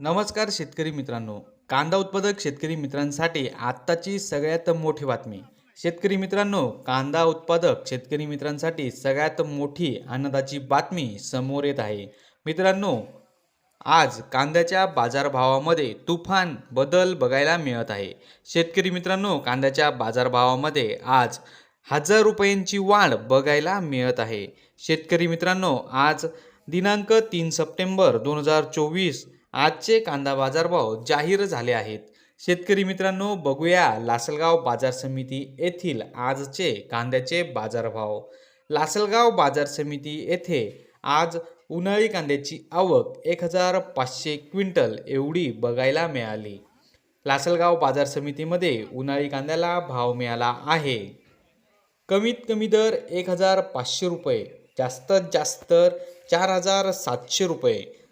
नमस्कार शेतकरी मित्रांनो. कांदा उत्पादक शेतकरी मित्रांसाठी आत्ताची सगळ्यात मोठी बातमी. शेतकरी मित्रांनो कांदा उत्पादक शेतकरी मित्रांसाठी सगळ्यात मोठी आनंदाची बातमी समोर येत आहे. मित्रांनो आज कांद्याच्या बाजारभावामध्ये तुफान बदल बघायला मिळत आहे. शेतकरी मित्रांनो कांद्याच्या बाजारभावामध्ये आज हजार रुपयांची वाढ बघायला मिळत आहे. शेतकरी मित्रांनो आज दिनांक तीन सप्टेंबर दोन हजार चोवीस आजचे कांदा बाजारभाव जाहीर झाले आहेत. शेतकरी मित्रांनो बघूया लासलगाव बाजार समिती येथील आजचे कांद्याचे बाजारभाव. लासलगाव बाजार समिती येथे आज उन्हाळी कांद्याची आवक एक हजार पाचशे क्विंटल एवढी बघायला मिळाली. लासलगाव बाजार समितीमध्ये उन्हाळी कांद्याला भाव मिळाला आहे. कमीत कमी दर एक हजार पाचशे रुपये जास्तीत जास्त चार हजार सातशे रुपये.